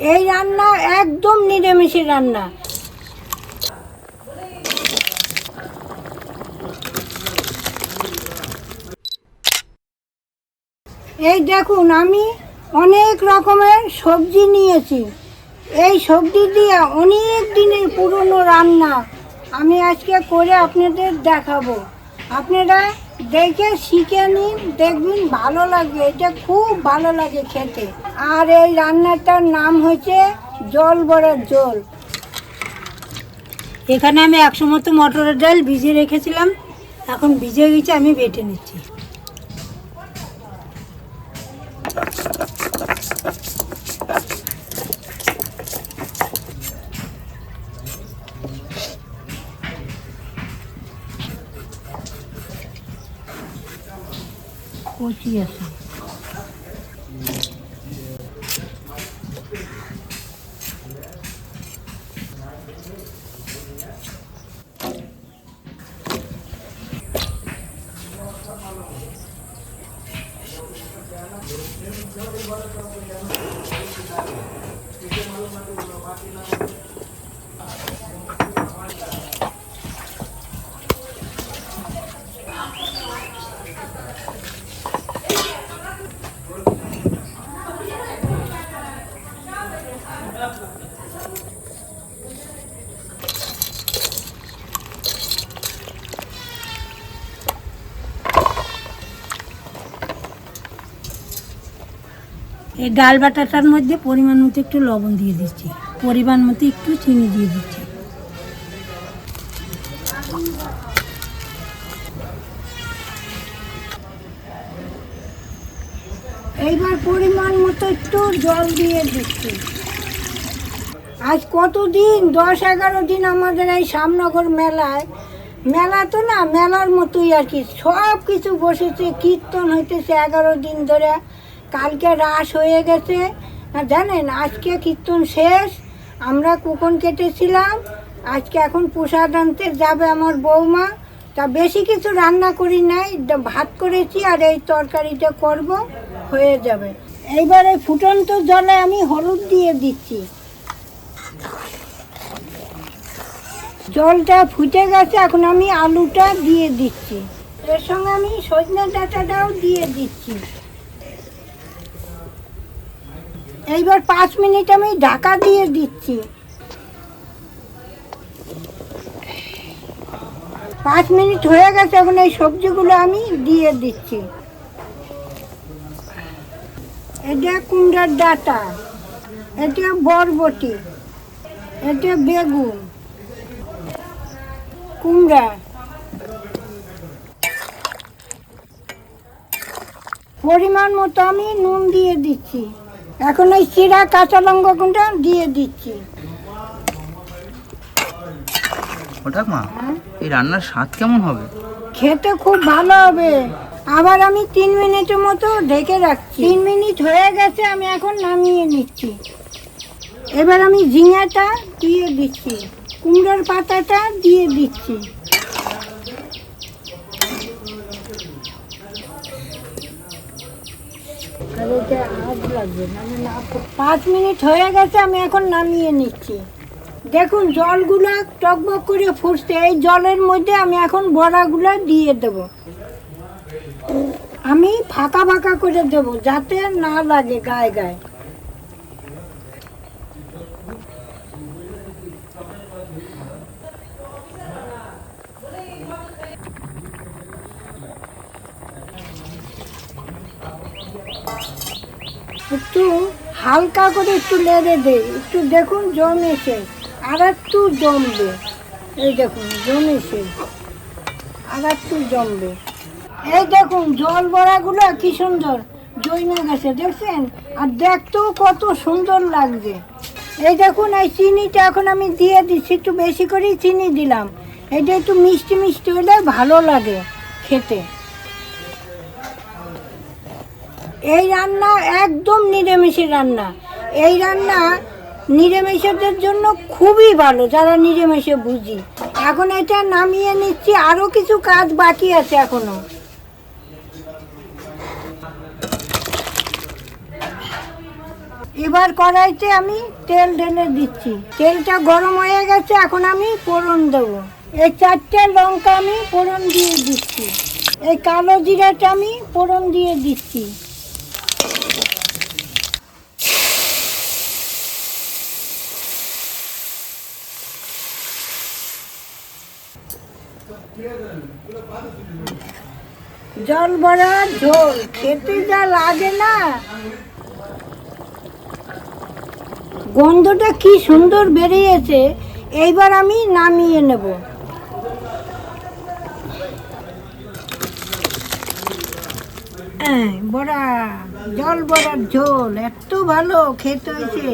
এই রান্না একদম নিরামিষের রান্না। এই দেখুন, আমি অনেক রকমের সবজি নিয়েছি। এই সবজি দিয়ে অনেক দিনের পুরনো রান্না আমি আজকে করে আপনাদের দেখাবো। আপনারা দেখে শিখে নিন, দেখবেন ভালো লাগবে। এটা খুব ভালো লাগে খেতে। আর এই রান্নাটার নাম হচ্ছে জল বড়ার জল। এখানে আমি একশো মতো মটরের ডাল ভিজে রেখেছিলাম। এখন ভিজে গেছে, আমি বেটে নিচ্ছি। কচি আছে এই ডাল বাটাটার মধ্যে পরিমাণ মতো একটু লবণ দিয়ে দিচ্ছি। পরিমাণ মতো একটু চিনি দিয়ে দিচ্ছি। এইবার পরিমাণ মতো একটু জল দিয়ে দিচ্ছি। আজ কতদিন? দশ, এগারো দিন আমাদের এই শ্যামনগর মেলায়। মেলা তো না, মেলার মতোই আর কি। সব কিছু বসেছে, কীর্তন হইতেছে এগারো দিন ধরে। কালকে রাস হয়ে গেছে। জানেন, আজকে কীর্তন শেষ, আমরা কুকন কেটেছিলাম, আজকে এখন প্রসাদ আনতে যাবে আমার বৌমা। তা বেশি কিছু রান্না করি নাই ভাত করেছি আর এই তরকারিটা করব, হয়ে যাবে। এইবারে ফুটন্ত জলে আমি হলুদ দিয়ে দিচ্ছি। জলটা ফুটে গেছে, এখন আমি আলুটা দিয়ে দিচ্ছি। এর সঙ্গে আমি সজনে ডাটাটাও দিয়ে দিচ্ছি। এইবার পাঁচ মিনিট আমি ঢাকা দিয়ে দিচ্ছি। পাঁচ মিনিট হয়ে গেছে, এখন এই সবজিগুলো আমি দিয়ে দিচ্ছি। এটা কুমড়ার ডাটা, এটা বরবটি, এটা বেগুন, কুমড়া। পরিমাণ মতো আমি নুন দিয়ে দিচ্ছি। এখন ওই চিরা কাঁচা লঙ্কা গুঁড়া দিয়ে দিচ্ছি। হঠাৎ মা হ্যাঁ? এই রান্নার স্বাদ কেমন হবে? খেতে খুব ভালো হবে। আবার আমি তিন মিনিটের মতো ঢেকে রাখছি। তিন মিনিট হয়ে গেছে আমি এখন নামিয়ে নিচ্ছি। এবার আমি ঝিঙাটা দিয়ে দিচ্ছি। কুমড়োর পাতাটা দিয়ে দিচ্ছি আর এটা আজ লাগবে মানে না পাঁচ মিনিট হয়ে গেছে, আমি এখন নামিয়ে নিচ্ছি। দেখুন, জলগুলো টকবক করে ফুটছে, এই জলের মধ্যে আমি এখন বড়াগুলো দিয়ে দেব। আমি ফাঁকা ফাঁকা করে দেব, যাতে না লাগে গায়ে গায়ে। একটু হালকা করে একটু লেড়ে দে, একটু দেখুন জমেছে আর একটু জমবে এই দেখুন জমেছে আর একটু জমবে এই দেখুন, জল বড়াগুলো কি সুন্দর, জমে গেছে, দেখছেন? আর দেখতেও কত সুন্দর লাগছে। এই দেখুন, এই চিনিটা এখন আমি দিয়ে দিচ্ছি, একটু বেশি করেই চিনি দিলাম। এটা একটু মিষ্টি মিষ্টি হলে ভালো লাগে খেতে। এই রান্না একদম নিরামিষের রান্না। এই রান্না নিরামিষদের জন্য খুবই ভালো, যারা নিরামিষে বুঝি। এখন এটা নামিয়ে নিচ্ছি আরও কিছু কাজ বাকি আছে এখনও। এবার কড়াইতে আমি তেল ঢেলে দিচ্ছি। তেলটা গরম হয়ে গেছে, এখন আমি ফোড়ন দেবো। এই চারটে লঙ্কা আমি ফোড়ন দিয়ে দিচ্ছি। এই কালো জিরাটা আমি ফোড়ন দিয়ে দিচ্ছি। জল ভরা ঝোল, খেতে যা লাগে না। গন্ধটা কি সুন্দর বেরিয়েছে, এইবার আমি নামিয়ে নেব। বড়া, জল বড়ার ঝোল, এত ভালো, খেতে হয়েছে।